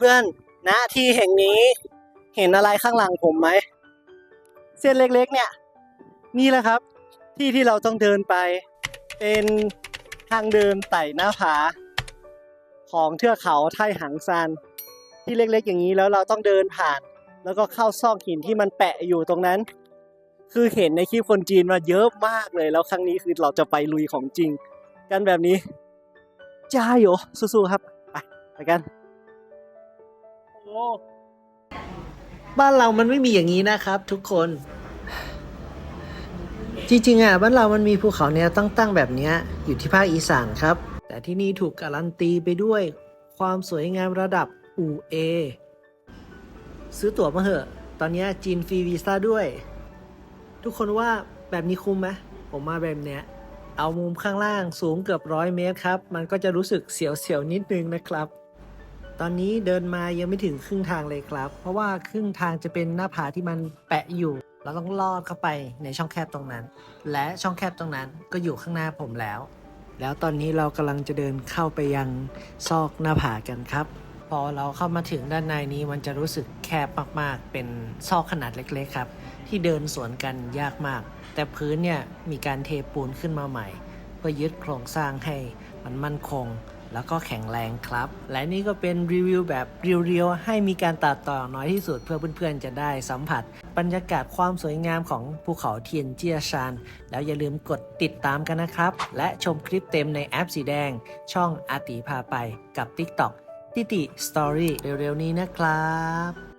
เพื่อนๆณที่แห่งนี้เห็นอะไรข้างหลังผมไหม เส้นเล็กๆ เนี่ย นี่แหละครับ ที่ที่เราต้องเดินไป เป็นทางเดินไต่หน้าผา ของเทือกเขาไทหังซานที่เล็กๆ อย่างนี้แล้วเราต้องเดินผ่าน แล้วก็เข้าซอกหินที่มันแปะอยู่ตรงนั้น คือเห็นในคลิปคนจีนมาเยอะมากเลย แล้วครั้งนี้คือเราจะไปลุยของจริง กันแบบนี้ จ้าโยสู้ๆครับ ไปไปกัน บ้านเรามันไม่มีอย่างนี้นะครับ ทุกคน จริงๆอะบ้านเรามันมีภูเขาแนวตั้งๆแบบเนี้ยอยู่ที่ภาคอีสานครับ แต่ที่นี่ถูกการันตีไปด้วย ความสวยงามระดับอูเอซื้อตั๋วมาเหอะ ตอนนี้จีนฟรีวีซ่าด้วย ทุกคนว่าแบบนี้คุ้มไหมผมมาแบบเนี้ย เอามุมข้างล่างสูงเกือบร้อยเมตรครับ มันก็จะรู้สึกเสียวๆนิดนึงนะครับ ตอนนี้เดินมายังไม่ถึงครึ่งทางเลยครับ เพราะว่าครึ่งทางจะเป็นหน้าผาที่มันแปะอยู่ เราต้องลอดเข้าไปในช่องแคบตรงนั้น และช่องแคบตรงนั้นก็อยู่ข้างหน้าผมแล้ว แล้วตอนนี้เรากำลังจะเดินเข้าไปยังซอกหน้าผากันครับ พอเราเข้ามาถึงด้านในนี้มันจะรู้สึกแคบมากๆ เป็นซอกขนาดเล็กๆครับ ที่เดินสวนกันยากมาก แต่พื้นเนี่ยมีการเทปูนขึ้นมาใหม่ เพื่อยึดโครงสร้างให้มันมั่นคง แล้วก็แข็งแรงครับ และนี่ก็เป็นรีวิวแบบเรียวๆ ให้มีการตัดต่อน้อยที่สุดเพื่อเพื่อนๆ จะได้สัมผัส บรรยากาศความสวยงามของภูเขาเทียนเจียชาน แล้วอย่าลืมกดติดตามกันนะครับ และชมคลิปเต็มในแอปสีแดง ช่องอาติพาไปกับ TikTok ติติสตอรี่เร็วๆ นี้นะครับ